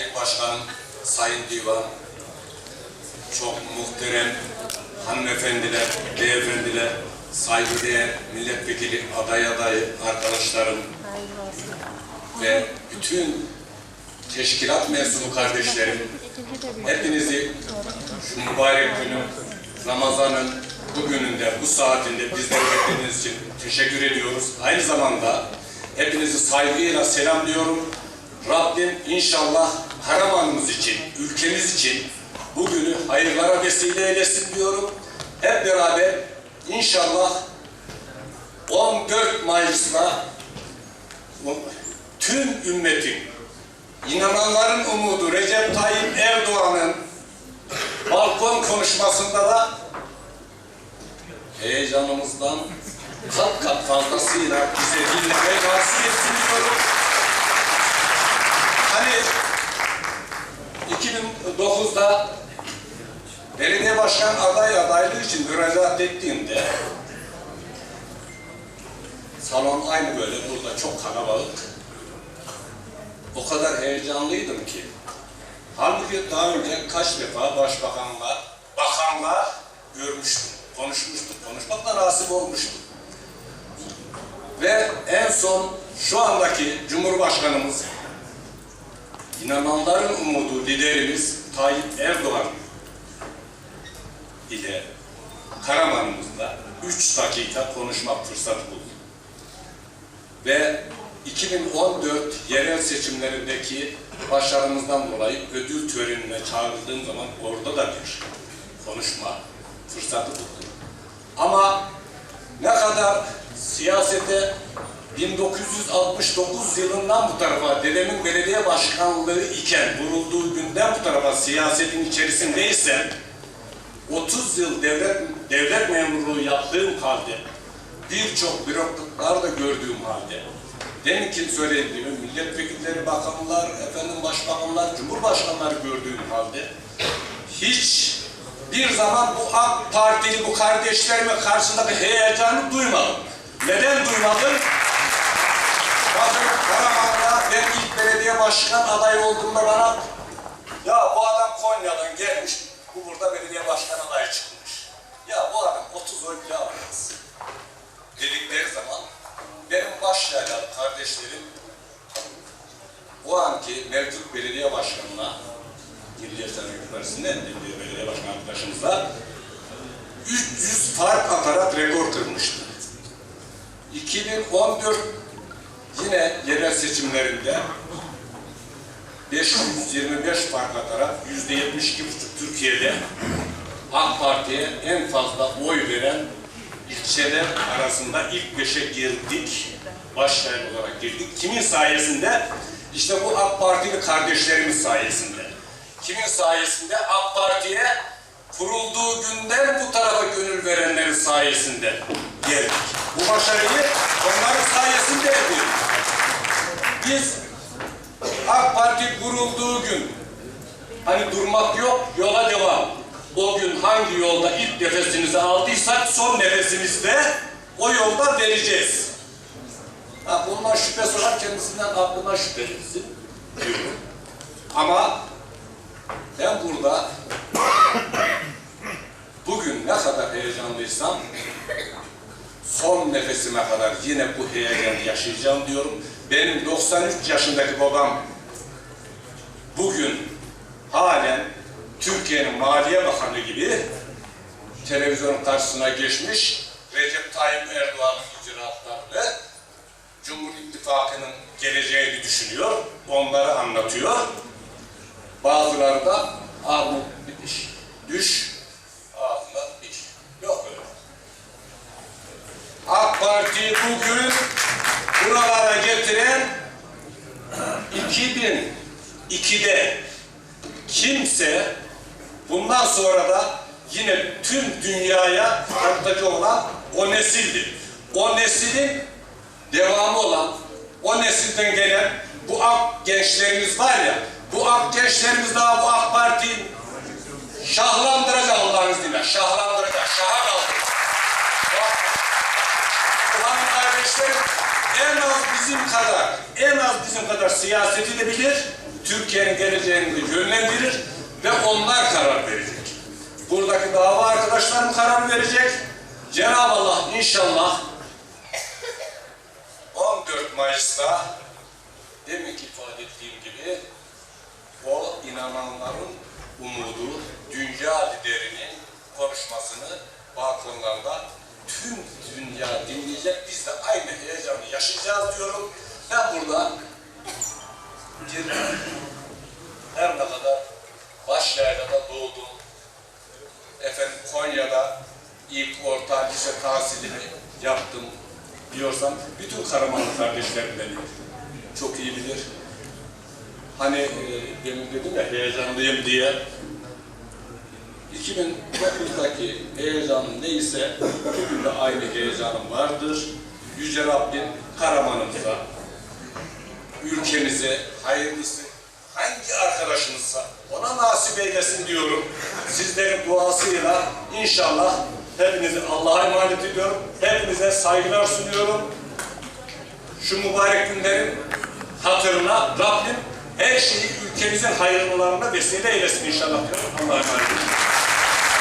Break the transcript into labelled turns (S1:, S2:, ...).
S1: Sayın Başkanım, Sayın Divan, çok muhterem hanımefendiler, beyefendiler, saygıdeğer milletvekili aday adayı arkadaşlarım ve bütün teşkilat mensubu kardeşlerim, hepinizi şu mübarek günün, Ramazan'ın bugününde, bu saatinde bizleri beklediğiniz için teşekkür ediyoruz. Aynı zamanda hepinizi saygıyla selamlıyorum. Rabbim inşallah Karaman'ımız için, ülkemiz için bugünü hayırlara vesile eylesin diyorum. Hep beraber inşallah 14 Mayıs'ta tüm ümmetin, inananların umudu Recep Tayyip Erdoğan'ın balkon konuşmasında da heyecanımızdan kat kat fazlasıyla bize dinlemeye razı etsin diyorum. Hani 2009'da belediye başkan aday adaylığı için müracaat ettiğimde salon aynı böyle burada çok kalabalık. O kadar heyecanlıydım ki. Halbuki daha önce kaç defa başbakanla, bakanla görmüştüm, konuşmuştuk, konuşmakla nasip olmuştu. Ve en son şu andaki Cumhurbaşkanımız, inananların umudu liderimiz Tayyip Erdoğan ile Karaman'ımızda 3 dakika konuşmak fırsatı buldum. Ve 2014 yerel seçimlerindeki başarımızdan dolayı ödül törenine çağrıldığım zaman orada da bir konuşma fırsatı buldum. Ama ne kadar siyasete 1969 yılından bu tarafa dedemin belediye başkanlığı iken vurulduğu günden bu tarafa siyasetin içerisindeysem 30 yıl devlet devlet memurluğu yaptığım halde birçok bürokratlar da gördüğüm halde deminki söylediğim milletvekilleri, bakanlar, efendim başbakanlar, cumhurbaşkanları gördüğüm halde hiç bir zaman bu AK Partili bu kardeşlerime karşısındaki heyecanı duymadım. Neden duymadım? Bakın Karaman'da ben ilk belediye başkan adayı olduğumda bana ya bu adam Konya'dan gelmiş, bu burada belediye başkan adayı çıkmış. Ya bu adam 30 oy bile alamaz. Dedikleri zaman benim başyaylalı kardeşlerim o anki mevcut belediye başkanına Yaşam Yukarısı'ndan belediye, belediye başkan arkadaşımızla 300 fark atarak rekor kırmıştı. 2014 yine yerel seçimlerinde 525 fark atarak %72,5 Türkiye'de AK Parti'ye en fazla oy veren ilçeler arasında ilk beşe girdik. Başlayın olarak girdik. Kimin sayesinde? İşte bu AK Partili kardeşlerimiz sayesinde. Kimin sayesinde? AK Parti'ye kurulduğu günden bu tarafa gönül verenlerin sayesinde geldik. Bu başarıyı onların sayesinde edildik. Biz AK Parti kurulduğu gün hani durmak yok, yola devam. O gün hangi yolda ilk nefesimizi aldıysak son nefesimizde o yolda vereceğiz. Ha, bundan şüphesi olan kendisinden aklına şüphe etsin diyorum. Ama ben burada bugün ne kadar heyecanlıysam son nefesime kadar yine bu heyecanı yaşayacağım diyorum. Benim 93 yaşındaki babam bugün halen Türkiye'nin Maliye Bakanı gibi televizyonun karşısına geçmiş Recep Tayyip Erdoğan'ın icraatlarını Cumhur İttifakı'nın geleceğini düşünüyor, onları anlatıyor. Bazıları da armut Parti bugün buralara getiren 2002'de kimse bundan sonra da yine tüm dünyaya tanıtıcı olan o nesildir. O neslin devamı olan, o nesilden gelen bu ak gençlerimiz var ya, bu ak gençlerimiz daha bu AK Parti'yi şahlandıracak Allah'ın izniyle, şahlandıracak, şaha kaldıracak. Ulan kardeşlerim en az bizim kadar, en az bizim kadar siyaseti de bilir, Türkiye'nin geleceğini de yönlendirir ve onlar karar verecek. Buradaki dava arkadaşlarım karar verecek. Cenab-ı Allah inşallah 14 Mayıs'ta demin ki ifade ettiğim gibi o inananların umudu, dünya liderinin konuşmasını balkonlarda tüm dünya dinleyecek. Biz de aynı heyecanı yaşayacağız diyorum. Ben burada bir her ne kadar Başyayla'da doğdum. Efendim Konya'da ilk orta lise tahsilimi yaptım diyorsam bütün Karamanlı kardeşlerim beni çok iyi bilir. Hani e, demin dedim ya heyecanlıyım diye. 2009'daki heyecanım neyse bugün de aynı heyecanım vardır. Yüce Rabbim Karaman'ımıza, ülkemize hayırlısı hangi arkadaşınızsa ona nasip eylesin diyorum. Sizlerin duasıyla inşallah hepinizi Allah'a emanet ediyorum. Hepinize saygılar sunuyorum. Şu mübarek günlerin hatırına Rabbim her şeyi ülkemizin hayırlarına vesile eylesin inşallah diyorum. Allah'a emanet olun.